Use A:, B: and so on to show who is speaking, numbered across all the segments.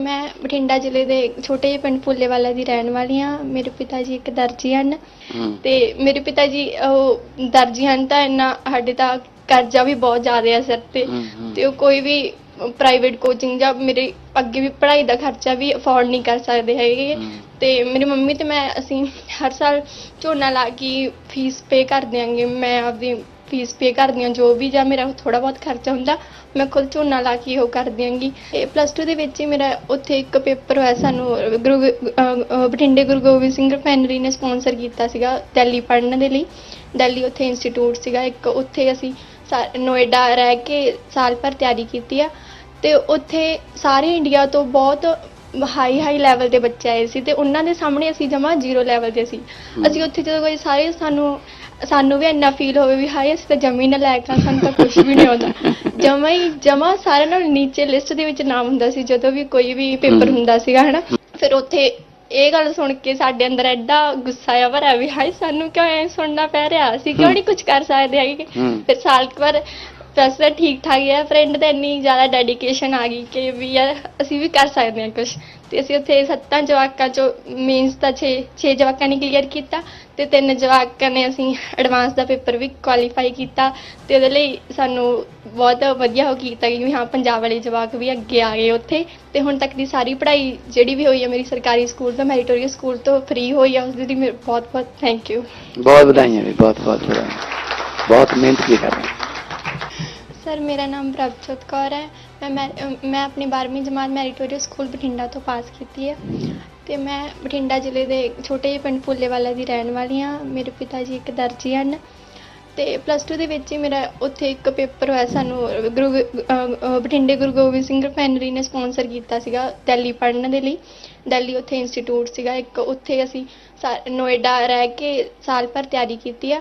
A: ਮੈਂ ਬਠਿੰਡਾ ਜ਼ਿਲ੍ਹੇ ਦੇ ਛੋਟੇ ਜਿਹੇ ਪਿੰਡ ਫੁੱਲੇਵਾਲਾ ਦੀ ਰਹਿਣ ਵਾਲੀ ਹਾਂ। ਮੇਰੇ ਪਿਤਾ ਜੀ ਇੱਕ ਦਰਜੀ ਹਨ ਤੇ ਮੇਰੇ ਪਿਤਾ ਜੀ ਉਹ ਦਰਜੀ ਹਨ ਤਾਂ ਇੰਨਾ ਸਾਡੇ ਤਾਂ ਕਰਜ਼ਾ ਵੀ ਬਹੁਤ ਜ਼ਿਆਦਾ ਹੈ ਸਿਰ ਤੇ। ਤੇ ਉਹ ਕੋਈ ਵੀ ਪ੍ਰਾਈਵੇਟ ਕੋਚਿੰਗ ਜਾਂ ਮੇਰੇ ਅੱਗੇ ਵੀ ਪੜ੍ਹਾਈ ਦਾ ਖਰਚਾ ਵੀ ਅਫੋਰਡ ਨਹੀਂ ਕਰ ਸਕਦੇ ਹੈਗੇ। ਤੇ ਮੇਰੀ ਮੰਮੀ ਤੇ ਮੈਂ ਅਸੀਂ ਹਰ ਸਾਲ ਝੋਨਾ ਲਾ ਕੇ ਫੀਸ ਪੇ ਕਰ ਦਿਆਂਗੇ। ਮੈਂ ਆਪਦੀ ਫੀਸ ਪੇ ਕਰਦੀ ਹਾਂ ਜੋ ਵੀ ਜਾਂ ਮੇਰਾ ਥੋੜਾ ਬਹੁਤ ਖਰਚਾ ਹੁੰਦਾ ਮੈਂ ਖੁਦ ਝੋਨਾ ਲਾ ਕੇ ਉਹ ਕਰ ਦਿਆਂਗੀ। ਤੇ ਪਲੱਸ 2 ਦੇ ਵਿੱਚ ਹੀ ਮੇਰਾ ਉੱਥੇ ਇੱਕ ਪੇਪਰ ਹੋਇਆ ਸਾਨੂੰ ਗੁਰੂ ਅਹ ਅਹ ਬਠਿੰਡੇ ਗੁਰੂ ਗੋਬਿੰਦ ਸਿੰਘ ਰਿਫਾਈਨਰੀ ਨੇ ਸਪਾਂਸਰ ਕੀਤਾ ਸੀਗਾ ਦਿੱਲੀ ਪੜ੍ਹਨ ਦੇ ਲਈ। ਦਿੱਲੀ ਉੱਥੇ ਇੰਸਟੀਚਿਊਟ ਸੀਗਾ ਇੱਕ ਉੱਥੇ ਅਸੀਂ ਸਾ- ਨੋਇਡਾ ਰਹਿ ਕੇ ਸਾਲ ਭਰ ਤਿਆਰੀ ਕੀਤੀ ਆ। ਤੇ ਉੱਥੇ ਸਾਰੇ ਇੰਡੀਆ ਤੋਂ ਬਹੁਤ ਹਾਈ ਹਾਈ ਲੈਵਲ ਦੇ ਬੱਚੇ ਆਏ ਸੀ ਤੇ ਉਹਨਾਂ ਦੇ ਸਾਹਮਣੇ ਅਸੀਂ ਜਮਾ ਜ਼ੀਰੋ ਲੈਵਲ ਤੇ ਸੀ। ਅਸੀਂ ਉੱਥੇ ਜਦੋਂ ਕੋਈ ਸਾਰੇ ਸਾਨੂੰ ਸਾਨੂੰ ਵੀ ਇੰਨਾ ਫੀਲ ਹੋਵੇ ਵੀ ਹਾਏ ਅਸੀਂ ਤਾਂ ਜਮੀ ਨਾ ਲੈ ਕੇ ਸਾਨੂੰ ਤਾਂ ਕੁਝ ਵੀ ਨਹੀਂ ਆਉਂਦਾ। ਜਮਾ ਹੀ ਜਮਾ ਸਾਰਿਆਂ ਨਾਲ ਨੀਚੇ ਲਿਸਟ ਦੇ ਵਿੱਚ ਨਾਮ ਹੁੰਦਾ ਸੀ ਜਦੋਂ ਵੀ ਕੋਈ ਵੀ ਪੇਪਰ। ਹੁੰਦਾ ਸੀਗਾ ਹਨਾ। ਫਿਰ ਉੱਥੇ ਇਹ ਗੱਲ ਸੁਣ ਕੇ ਸਾਡੇ ਅੰਦਰ ਐਡਾ ਗੁੱਸਾ ਆ ਭਰਿਆ ਵੀ ਹਾਏ ਸਾਨੂੰ ਕਿਉਂ ਐ ਸੁਣਨਾ ਪੈ ਰਿਹਾ? ਅਸੀਂ ਕਿਉਂ। ਨਹੀਂ ਕੁਝ ਕਰ ਸਕਦੇ ਹੈਗੇ? ਫਿਰ ਸਾਲ ਕੁ ਬਾਅਦ ਤਾਂ ਠੀਕ ਠਾਕ ਹੈ ਫਰੈਂਡ ਤੇ ਇੰਨੀ ਜ਼ਿਆਦਾ ਡੈਡੀਕੇਸ਼ਨ ਆ ਗਈ ਕਿ ਵੀ ਯਾਰ ਅਸੀਂ ਵੀ ਕਰ ਸਕਦੇ ਹਾਂ ਕੁਝ ਤੇ ਅਸੀਂ ਉੱਥੇ ਸੱਤਾਂ ਜਵਾਕਾਂ ਚੋਂ ਮੀਨਸ ਤਾਂ 6 6 ਜਵਾਕਾਂ ਨੇ ਕਲੀਅਰ ਕੀਤਾ। ਤੇ ਤਿੰਨ ਜਵਾਕਾਂ ਨੇ ਅਸੀਂ ਐਡਵਾਂਸ ਦਾ ਪੇਪਰ ਵੀ ਕੁਆਲੀਫਾਈ ਕੀਤਾ ਤੇ ਉਹਦੇ ਲਈ ਸਾਨੂੰ ਬਹੁਤ ਵਧੀਆ ਹੋ ਕੀਤਾ ਕਿ ਵੀ ਹਾਂ ਪੰਜਾਬ ਵਾਲੇ ਜਵਾਕ ਵੀ ਅੱਗੇ ਆ ਗਏ ਉੱਥੇ ਤੇ ਹੁਣ ਤੱਕ ਦੀ ਸਾਰੀ ਪੜ੍ਹਾਈ ਜਿਹੜੀ ਵੀ ਹੋਈ ਹੈ ਮੇਰੀ ਸਰਕਾਰੀ ਸਕੂਲ ਤੋਂ ਮੈਰੀਟੋਰੀਅਸ ਸਕੂਲ ਤੋਂ ਫ੍ਰੀ ਹੋਈ ਹੈ ਉਸ ਦੇ ਲਈ ਮੇਰੇ ਬਹੁਤ ਬਹੁਤ ਥੈਂਕ ਯੂ
B: ਬਹੁਤ ਵਧਾਈਆਂ ਵੀ ਬਹੁਤ ਬਹੁਤ ਵਧਾਈਆਂ। ਬਹੁਤ ਮਿਹਨਤ ਵੀ ਕਰ ਰਹੇ।
A: ਸਰ ਮੇਰਾ ਨਾਮ ਪ੍ਰਭਜੋਤ ਕੌਰ ਹੈ। ਮੈਂ ਮੈਂ ਆਪਣੀ 12ਵੀਂ ਜਮਾਤ ਮੈਰੀਟੋਰੀਅਸ ਸਕੂਲ ਬਠਿੰਡਾ ਤੋਂ ਪਾਸ ਕੀਤੀ ਹੈ। ਤੇ ਮੈਂ ਬਠਿੰਡਾ ਜ਼ਿਲ੍ਹੇ ਦੇ ਛੋਟੇ ਜਿਹੇ ਪਿੰਡ ਫੁੱਲੇਵਾਲਾ ਦੀ ਰਹਿਣ ਵਾਲੀ ਹਾਂ। ਮੇਰੇ ਪਿਤਾ ਜੀ ਇੱਕ ਦਰਜੀ ਹਨ ਤੇ ਪਲੱਸ 2 ਦੇ ਵਿੱਚ ਹੀ ਮੇਰਾ ਉੱਥੇ ਇੱਕ ਪੇਪਰ ਹੋਇਆ ਸਾਨੂੰ ਗੁਰੂ ਅਹ, ਬਠਿੰਡੇ ਗੁਰੂ ਗੋਬਿੰਦ ਸਿੰਘ ਰਿਫਾਈਨਰੀ ਨੇ ਸਪਾਂਸਰ ਕੀਤਾ ਸੀਗਾ ਦਿੱਲੀ ਪੜ੍ਹਨ ਦੇ ਲਈ। ਦਿੱਲੀ ਉੱਥੇ ਇੰਸਟੀਚਿਊਟ ਸੀਗਾ ਇੱਕ ਉੱਥੇ ਅਸੀਂ ਸਾ- ਨੋਇਡਾ ਰਹਿ ਕੇ ਸਾਲ ਭਰ ਤਿਆਰੀ ਕੀਤੀ ਆ।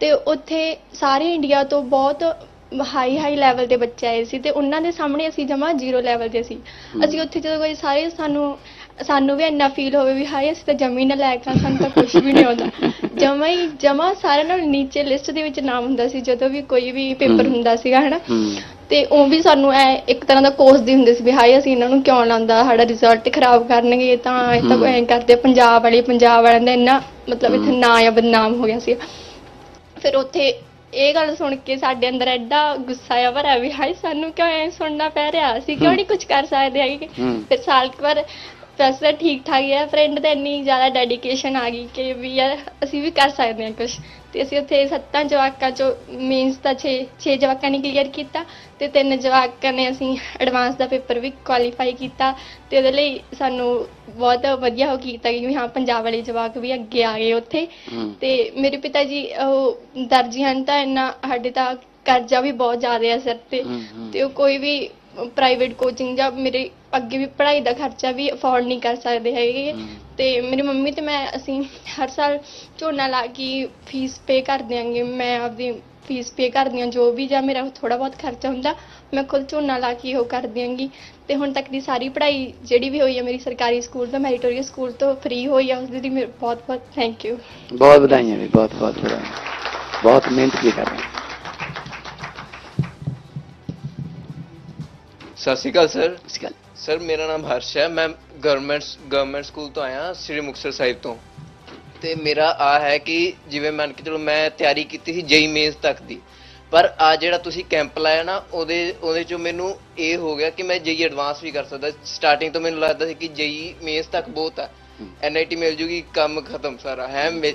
A: ਤੇ ਉੱਥੇ ਸਾਰੇ ਇੰਡੀਆ ਤੋਂ ਬਹੁਤ ਹਾਈ ਹਾਈ ਲੈਵਲ ਦੇ ਬੱਚੇ ਆਏ ਸੀ ਤੇ ਉਹਨਾਂ ਦੇ ਸਾਹਮਣੇ ਅਸੀਂ ਜਮਾ ਜ਼ੀਰੋ ਲੈਵਲ ਤੇ ਸੀ। ਅਸੀਂ ਉੱਥੇ ਜਦੋਂ ਕੋਈ ਸਾਰੇ ਸਾਨੂੰ ਸਾਨੂੰ ਵੀ ਇੰਨਾ ਫੀਲ ਹੋਵੇ ਵੀ ਹਾਏ ਅਸੀਂ ਤਾਂ ਜਮੀ ਨਾ ਲੈ ਕੇ ਸਾਨੂੰ ਤਾਂ ਕੁਝ ਵੀ ਨਹੀਂ ਆਉਂਦਾ ਜਮਾ ਹੀ ਜਮਾ ਸਾਰਿਆਂ ਨਾਲ ਨੀਚੇ ਲਿਸਟ ਦੇ ਵਿੱਚ ਨਾਮ ਹੁੰਦਾ ਸੀ ਜਦੋਂ ਵੀ ਕੋਈ ਵੀ ਪੇਪਰ। ਹੁੰਦਾ ਸੀਗਾ ਹਨਾ ਤੇ ਉਹ ਵੀ ਸਾਨੂੰ ਐ ਇੱਕ ਤਰ੍ਹਾਂ ਦਾ ਕੋਸਦੇ ਹੁੰਦੇ ਸੀ ਵੀ ਹਾਏ ਅਸੀਂ ਇਹਨਾਂ ਨੂੰ ਕਿਉਂ ਲਾਉਂਦਾ ਸਾਡਾ ਰਿਜ਼ਲਟ ਖਰਾਬ ਕਰਨਗੇ ਇਹ ਤਾਂ ਇਹ ਤਾਂ। ਐਂ ਕਰਦੇ ਆ, ਪੰਜਾਬ ਵਾਲੇ ਪੰਜਾਬ ਵਾਲਿਆਂ ਦਾ ਇੰਨਾ ਮਤਲਬ ਇੱਥੇ। ਨਾਂ ਆ ਬਦਨਾਮ ਹੋ ਗਿਆ ਸੀ ਫਿਰ ਉੱਥੇ ਇਹ ਗੱਲ ਸੁਣ ਕੇ ਸਾਡੇ ਅੰਦਰ ਐਡਾ ਗੁੱਸਾ ਆ ਭਰਿਆ ਵੀ ਹਾਏ ਸਾਨੂੰ ਕਿਉਂ ਐ ਸੁਣਨਾ ਪੈ ਰਿਹਾ? ਅਸੀਂ ਕਿਉਂ। ਨਹੀਂ ਕੁਝ ਕਰ ਸਕਦੇ ਹੈਗੇ? ਫਿਰ ਸਾਲ ਕੁ ਬਾਅਦ ਵੈਸੇ ਤਾਂ ਠੀਕ ਠਾਕ ਹੀ ਹੈ ਫਰੈਂਡ ਤੇ ਇੰਨੀ ਜ਼ਿਆਦਾ ਡੈਡੀਕੇਸ਼ਨ ਆ ਗਈ ਕਿ ਵੀ ਯਾਰ ਅਸੀਂ ਵੀ ਕਰ ਸਕਦੇ ਹਾਂ ਕੁਝ ਤੇ ਅਸੀਂ ਉੱਥੇ ਸੱਤਾਂ ਜਵਾਕਾਂ ਚੋਂ ਮੀਨਸ ਤਾਂ 6 6 ਜਵਾਕਾਂ ਨੇ ਕਲੀਅਰ ਕੀਤਾ ਤੇ ਤਿੰਨ ਜਵਾਕਾਂ ਨੇ ਅਸੀਂ ਐਡਵਾਂਸ ਦਾ ਪੇਪਰ ਵੀ ਕੁਆਲੀਫਾਈ ਕੀਤਾ ਤੇ ਉਹਦੇ ਲਈ ਸਾਨੂੰ ਬਹੁਤ ਵਧੀਆ ਹੋ ਕੀਤਾ ਕਿ ਹਾਂ ਪੰਜਾਬ ਵਾਲੇ ਜਵਾਕ ਵੀ ਅੱਗੇ ਆ ਗਏ ਉੱਥੇ। ਤੇ ਮੇਰੇ ਪਿਤਾ ਜੀ ਉਹ ਦਰਜੀ ਹਨ ਤਾਂ ਇੰਨਾ ਸਾਡੇ ਤਾਂ ਕਰਜ਼ਾ ਵੀ ਬਹੁਤ ਜ਼ਿਆਦਾ ਹੈ ਸਿਰ ਤੇ। ਤੇ ਉਹ ਕੋਈ ਵੀ ਪ੍ਰਾਈਵੇਟ ਕੋਚਿੰਗ ਜਾਂ ਮੇਰੇ ਅੱਗੇ ਵੀ ਪੜ੍ਹਾਈ ਦਾ ਖਰਚਾ ਵੀ ਅਫੋਰਡ ਨਹੀਂ ਕਰ ਸਕਦੇ ਹੈਗੇ। ਤੇ ਮੇਰੀ ਮੰਮੀ ਤੇ ਮੈਂ ਅਸੀਂ ਹਰ ਸਾਲ ਝੋਨਾ ਲਾ ਕੇ ਫੀਸ ਪੇ ਕਰ ਦਿਆਂਗੇ। ਮੈਂ ਆਪਦੀ ਫੀਸ ਪੇ ਕਰਦੀ ਹਾਂ ਜੋ ਵੀ ਜਾਂ ਮੇਰਾ ਥੋੜਾ ਬਹੁਤ ਖਰਚਾ ਹੁੰਦਾ ਮੈਂ ਖੁਦ ਝੋਨਾ ਲਾ ਕੇ ਉਹ ਕਰ ਦਿਆਂਗੀ। ਤੇ ਹੁਣ ਤੱਕ ਦੀ ਸਾਰੀ ਪੜ੍ਹਾਈ ਜਿਹੜੀ ਵੀ ਹੋਈ ਹੈ ਮੇਰੀ ਸਰਕਾਰੀ ਸਕੂਲ ਤੋਂ ਮੈਰੀਟੋਰੀਅਸ ਸਕੂਲ ਤੋਂ ਫ੍ਰੀ ਹੋਈ ਹੈ ਉਸ ਦੇ ਲਈ ਮੇਰੇ ਬਹੁਤ ਬਹੁਤ ਥੈਂਕ ਯੂ
B: ਬਹੁਤ ਵਧਾਈਆਂ ਵੀ ਬਹੁਤ ਬਹੁਤ ਵਧਾਈਆਂ। ਬਹੁਤ ਮਿਹਨਤ ਵੀ ਕਰ ਰਹੇ ਹੋ।
C: ਸਤਿ ਸ਼੍ਰੀ ਅਕਾਲ ਸਰ। ਸਰ ਮੇਰਾ ਨਾਮ ਹਰਸ਼ ਹੈ। ਮੈਂ ਗਵਰਨਮੈਂਟ ਗਵਰਨਮੈਂਟ ਸਕੂਲ ਤੋਂ ਆਇਆ ਸ੍ਰੀ ਮੁਕਤਸਰ ਸਾਹਿਬ ਤੋਂ। ਤੇ ਮੇਰਾ ਆ ਹੈ ਕਿ ਜਿਵੇਂ ਮੰਨ ਕੇ ਚਲੋ ਮੈਂ ਤਿਆਰੀ ਕੀਤੀ ਸੀ ਜੇਈ ਮੇਨਸ ਤੱਕ ਦੀ। ਪਰ ਆ ਜਿਹੜਾ ਤੁਸੀਂ ਕੈਂਪ ਲਾਇਆ ਨਾ ਉਹਦੇ ਉਹਦੇ ਚੋਂ ਮੈਨੂੰ ਇਹ ਹੋ ਗਿਆ ਕਿ ਮੈਂ ਜੇਈ ਐਡਵਾਂਸ ਵੀ ਕਰ ਸਕਦਾ। ਸਟਾਰਟਿੰਗ ਤੋਂ ਮੈਨੂੰ ਲੱਗਦਾ ਸੀ ਕਿ ਜੇਈ ਮੇਨਸ ਤੱਕ ਬਹੁਤ ਹੈ।
B: ਹਮ।
C: ਐਨਆਈਟੀ ਮਿਲ ਜੂਗੀ ਕੰਮ ਖਤਮ ਸਾਰਾ। ਹੈ ਮੇ-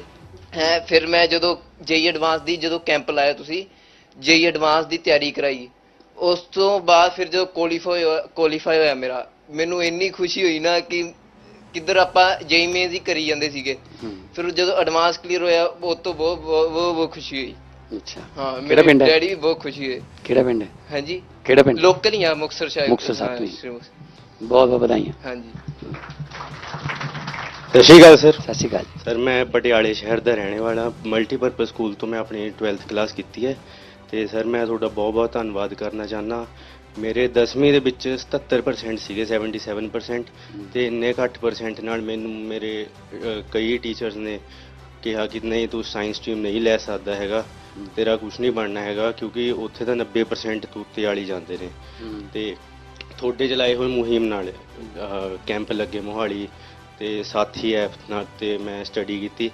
C: ਹੈ ਫਿਰ ਮੈਂ ਜਦੋਂ ਜੇਈ ਐਡਵਾਂਸ ਦੀ ਜਦੋਂ ਕੈਂਪ ਲਾਇਆ ਤੁਸੀਂ ਜੇਈ ਐਡਵਾਂਸ ਦੀ ਤਿਆਰੀ ਕਰਾਈ। ਉਸ ਤੋਂ ਬਾਅਦ ਫਿਰ ਜਦੋਂ ਕੁਆਲੀਫਾਈ ਕੁਆਲੀਫਾਈ ਹੋਇਆ ਮੇਰਾ ਮੈਨੂੰ ਇੰਨੀ ਖੁਸ਼ੀ ਹੋਈ ਨਾ ਕਿ ਕਿੱਧਰ ਆਪਾਂ ਜੇਈ ਮੇਨਸ ਹੀ ਕਰੀ ਜਾਂਦੇ ਸੀਗੇ। ਫਿਰ ਜਦੋਂ ਐਡਵਾਂਸ ਕਲੀਅਰ ਹੋਇਆ ਉਹ ਤੋਂ ਬਹੁਤ ਬਹੁਤ ਬਹੁਤ- ਖੁਸ਼ੀ ਹੋਈ।
B: ਅੱਛਾ।
C: ਹਾਂ
B: ਕਿਹੜਾ
C: ਮੇਰੇ
B: ਪਿੰਡ ਹੈ?
C: ਡੈਡੀ ਵੀ ਬਹੁਤ ਖੁਸ਼ੀ ਹੋਏ।
B: ਕਿਹੜਾ ਪਿੰਡ ਹੈ?
C: ਹਾਂਜੀ।
B: ਕਿਹੜਾ ਪਿੰਡ?
C: ਲੋਕਲ ਹੀ ਆ ਮੁਕਤਸਰ
B: ਸਾਹਿਬ।
C: ਹਾਂ,
B: ਤੋਂ ਹੀ।
C: ਸ਼੍ਰੀ ਮੁਕਤਸਰ।
B: ਬਹੁਤ ਬਹੁਤ ਵਧਾਈਆਂ।
C: ਹਾਂਜੀ।
D: ਸਤਿ ਸ਼੍ਰੀ ਅਕਾਲ ਸਰ।
B: ਸਤਿ ਸ਼੍ਰੀ ਅਕਾਲ
D: ਸਰ ਮੈਂ ਪਟਿਆਲੇ ਸ਼ਹਿਰ ਦਾ ਰਹਿਣ ਵਾਲਾ ਮਲਟੀਪਰਪਸ ਸਕੂਲ ਤੋਂ ਮੈਂ ਆਪਣੀ 12th ਕਲਾਸ ਕੀਤੀ ਹੈ। ਤੇ ਸਰ ਮੈਂ ਤੁਹਾਡਾ ਬਹੁਤ ਬਹੁਤ ਧੰਨਵਾਦ ਕਰਨਾ ਚਾਹਨਾ ਮੇਰੇ 10ਵੀਂ ਦੇ ਵਿੱਚ 77% ਸੀਗੇ 77% ਤੇ ਇੰਨੇ ਘੱਟ ਪਰਸੈਂਟ ਨਾਲ ਮੈਨੂੰ ਮੇਰੇ ਕਈ ਟੀਚਰਸ ਨੇ ਕਿਹਾ ਕਿ ਨਹੀਂ ਤੂੰ ਸਾਇੰਸ ਸਟਰੀਮ ਨਹੀਂ ਲੈ ਸਕਦਾ ਹੈਗਾ ਤੇਰਾ ਕੁਝ ਨਹੀਂ ਬਣਨਾ ਹੈਗਾ ਕਿਉਂਕਿ ਉੱਥੇ ਤਾਂ 90% ਤੋਂ ਉੱਤੇ ਵਾਲੀ ਜਾਂਦੇ ਨੇ। ਤੇ ਤੁਹਾਡੇ ਚਲਾਏ ਹੋਏ ਮੁਹਿੰਮ ਨਾਲ ਕੈਂਪ ਲੱਗੇ ਮੋਹਾਲੀ ਤੇ ਸਾਥੀ ਐਪ ਨਾਲ ਤੇ ਮੈਂ ਸਟੱਡੀ ਕੀਤੀ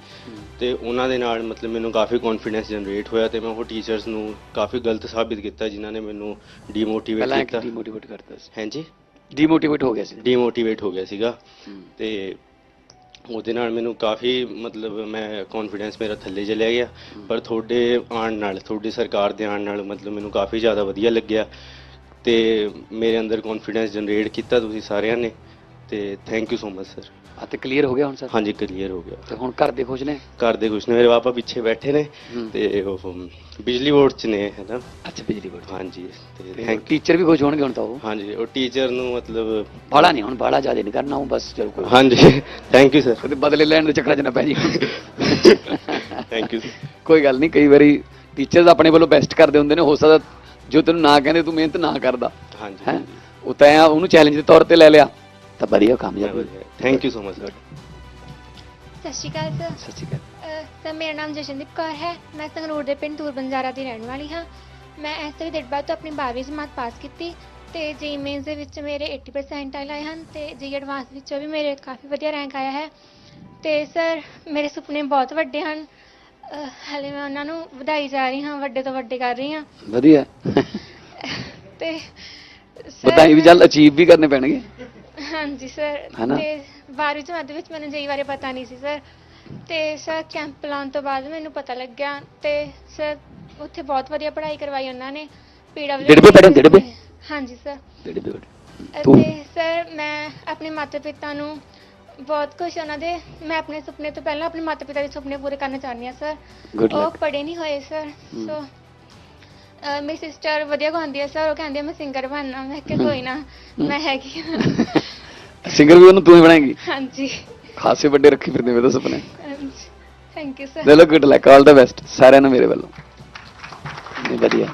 D: ਤੇ ਉਹਨਾਂ ਦੇ ਨਾਲ ਮਤਲਬ ਮੈਨੂੰ ਕਾਫੀ ਕੌਨਫੀਡੈਂਸ ਜਨਰੇਟ ਹੋਇਆ ਤੇ ਮੈਂ ਉਹ ਟੀਚਰਸ ਨੂੰ ਕਾਫੀ ਗਲਤ ਸਾਬਿਤ ਕੀਤਾ ਜਿਨ੍ਹਾਂ ਨੇ ਮੈਨੂੰ ਡੀਮੋਟੀਵੇਟ
B: ਪਹਿਲਾਂ
D: ਕੀਤਾ।
B: ਡੀਮੋਟੀਵੇਟ ਕਰਦਾ ਸੀ।
D: ਹਾਂਜੀ?
B: ਡੀਮੋਟੀਵੇਟ ਹੋ ਗਿਆ ਸੀ।
D: ਡੀਮੋਟੀਵੇਟ ਹੋ ਗਿਆ ਸੀਗਾ। ਤੇ ਉਹਦੇ ਨਾਲ ਮੈਨੂੰ ਕਾਫੀ ਮਤਲਬ ਮੈਂ ਕੌਨਫੀਡੈਂਸ ਮੇਰਾ ਥੱਲੇ ਚਲਿਆ ਗਿਆ। ਪਰ ਤੁਹਾਡੇ ਆਉਣ ਨਾਲ ਤੁਹਾਡੀ ਸਰਕਾਰ ਦੇ ਆਉਣ ਨਾਲ ਮਤਲਬ ਮੈਨੂੰ ਕਾਫੀ ਜ਼ਿਆਦਾ ਵਧੀਆ ਲੱਗਿਆ ਤੇ ਮੇਰੇ ਅੰਦਰ ਕੌਨਫੀਡੈਂਸ ਜਨਰੇਟ ਕੀਤਾ ਤੁਸੀਂ ਸਾਰਿਆਂ ਨੇ ਤੇ thank you so much sir
B: ਆ ਤੇ ਕਲੀਅਰ ਹੋ ਗਿਆ ਹੁਣ ਸਰ?
D: ਹਾਂਜੀ ਕਲੀਅਰ ਹੋ ਗਿਆ।
B: ਤੇ ਹੁਣ ਘਰ ਦੇ ਖੁਸ਼ ਨੇ?
D: ਘਰ ਦੇ ਕੁਛ ਨੇ ਮੇਰੇ ਪਾਪਾ ਪਿੱਛੇ ਬੈਠੇ ਨੇ
B: ਹੂੰ।
D: ਤੇ ਉਹ ਬਿਜਲੀ ਬੋਰਡ ਚ ਨੇ ਹੈ ਨਾ?
B: ਅੱਛਾ ਬਿਜਲੀ ਬੋਰਡ
D: ਹਾਂਜੀ ਤੇ ਥੈਂਕ
B: ਟੀਚਰ ਵੀ ਖੁਸ਼ ਹੋਣਗੇ ਹੁਣ ਤਾਂ ਉਹ?
D: ਹਾਂਜੀ ਉਹ ਟੀਚਰ ਨੂੰ ਮਤਲਬ
B: ਬਾਲਾ ਨਹੀਂ ਹੁਣ ਬਾਲਾ ਜ਼ਿਆਦਾ ਨਹੀਂ ਕਰਨਾ ਉਹ ਬਸ ਚਲੋ ਕੋਈ।
D: ਹਾਂਜੀ ਥੈਂਕ ਯੂ ਸਰ
B: ਉਹਦੇ ਬਦਲੇ ਲੈਣ ਦੇ ਚੱਕਰਾਂ 'ਚ ਨਾ ਪੈ ਜੀ
D: ਥੈਂਕ ਯੂ
B: ਕੋਈ ਗੱਲ ਨਹੀਂ ਕਈ ਵਾਰੀ ਟੀਚਰਸ ਆਪਣੇ ਵੱਲੋਂ ਬੈਸਟ ਕਰਦੇ ਹੁੰਦੇ ਨੇ ਹੋ ਸਕਦਾ ਜੋ ਤੈਨੂੰ ਨਾ ਕਹਿੰਦੇ ਤੂੰ ਮਿਹਨਤ ਨਾ ਕਰਦਾ।
D: ਹਾਂਜੀ।
B: ਹੈ? ਉਹ ਤਾਂ ਐਂ ਉਹਨੂੰ ਚੈਲੰਜ ਦੇ ਤੌਰ ਤੇ ਲੈ ਲਿਆ। ਤਾਂ ਵਧੀਆ ਕਾਮਯਾਬ ਹੋ ਗਿਆ
D: thank you so much sir
E: ਸਤਿ ਸ਼੍ਰੀ ਅਕਾਲ ਸਰ
B: ਸਤਿ ਸ਼੍ਰੀ ਅਕਾਲ।
E: ਅਹ ਸਰ ਮੇਰਾ ਨਾਮ ਜਸ਼ਨਦੀਪ ਕੌਰ ਹੈ। ਮੈਂ ਸੰਗਰੂਰ ਦੇ ਪਿੰਡ ਧੂਰ ਬੰਜਾਰਾ ਦੀ ਰਹਿਣ ਵਾਲੀ ਹਾਂ। ਮੈਂ ਐਸਟਰੀ ਡੇਟਬਾਦ ਤੋਂ ਆਪਣੀ 12ਵੀਂ ਜਮਾਤ ਪਾਸ ਕੀਤੀ ਤੇ ਜੀ ਮੇਨਸ ਦੇ ਵਿੱਚ ਮੇਰੇ 80% ਆਏ ਆਏ ਹਨ ਤੇ ਜੀ ਐਡਵਾਂਸ ਵਿੱਚੋਂ ਵੀ ਮੇਰੇ ਕਾਫੀ ਵਧੀਆ ਰੈਂਕ ਆਇਆ ਹੈ। ਤੇ ਸਰ ਮੇਰੇ ਸੁਪਨੇ ਬਹੁਤ ਵੱਡੇ ਹਨ। ਅਹ ਹਾਲੇ ਮੈਂ ਉਹਨਾਂ ਨੂੰ ਵਧਾਈ ਜਾ ਰਹੀ ਹਾਂ ਵੱਡੇ ਤੋਂ ਵੱਡੇ ਕਰ ਰਹੀ ਹਾਂ।
B: ਵਧੀਆ।
E: ਤੇ sir,
B: ਵਧਾਈ ਵੀ ਚੱਲ ਅਚੀਵ ਵੀ ਕਰਨੇ ਪੈਣਗੇ।
E: ਹਾਂਜੀ ਸਰ
B: ਹਨਾ?
E: ਤੇ 12ਵੀਂ ਜਮਾਤ ਦੇ ਵਿੱਚ ਮੈਨੂੰ ਜਈ ਬਾਰੇ ਪਤਾ ਨਹੀਂ ਸੀ ਸਰ ਤੇ ਸਰ ਕੈਂਪ ਲਾਉਣ ਤੋਂ ਬਾਅਦ ਮੈਨੂੰ ਪਤਾ ਲੱਗਿਆ ਤੇ ਸਰ ਉੱਥੇ ਬਹੁਤ ਵਧੀਆ ਪੜ੍ਹਾਈ ਕਰਵਾਈ ਉਹਨਾਂ ਨੇ ਪੀਡਬਲਿਊ
B: ਪੜ੍ਹੇ, ਡਿੜਬੇ?
E: ਹਾਂਜੀ ਸਰ
B: ਜਿਹੜੇ। ਤੂੰ
E: ਅਤੇ ਸਰ ਮੈਂ ਆਪਣੇ ਮਾਤਾ ਪਿਤਾ ਨੂੰ ਬਹੁਤ ਕੁਝ ਉਹਨਾਂ ਦੇ ਮੈਂ ਆਪਣੇ ਸੁਪਨੇ ਤੋਂ ਪਹਿਲਾਂ ਆਪਣੇ ਮਾਤਾ ਪਿਤਾ ਦੇ ਸੁਪਨੇ ਪੂਰੇ ਕਰਨਾ ਚਾਹੁੰਦੀ ਹਾਂ ਸਰ ਉਹ. ਪੜ੍ਹੇ ਨਹੀਂ ਹੋਏ ਸਰ। ਸੋ ਅਹ ਮੇਰੀ ਸਿਸਟਰ ਵਧੀਆ ਗਾਉਂਦੀ ਹੈ ਸਰ ਉਹ ਕਹਿੰਦੀ ਆ ਮੈਂ ਸਿੰਗਰ ਬਣਨਾ। ਮੈਂ ਕਿਹਾ ਕੋਈ ਨਾ ਮੈਂ ਹੈਗੀ ਹਾਂ।
B: ਸਿੰਗਰ ਵੀ ਉਹਨੂੰ ਤੂੰ ਹੀ ਬਣਾਏਂਗੀ?
E: ਹਾਂਜੀ।
B: ਖਾਸੇ ਵੱਡੇ ਰੱਖੀ ਫਿਰਦੇ ਮੇਰੇ ਤਾਂ ਸੁਪਨੇ।
E: ਥੈਂਕ ਯੂ ਸਰ
B: ਚਲੋ good luck all the best ਸਾਰਿਆਂ ਨੂੰ ਮੇਰੇ ਵੱਲੋਂ। ਨਹੀਂ ਵਧੀਆ।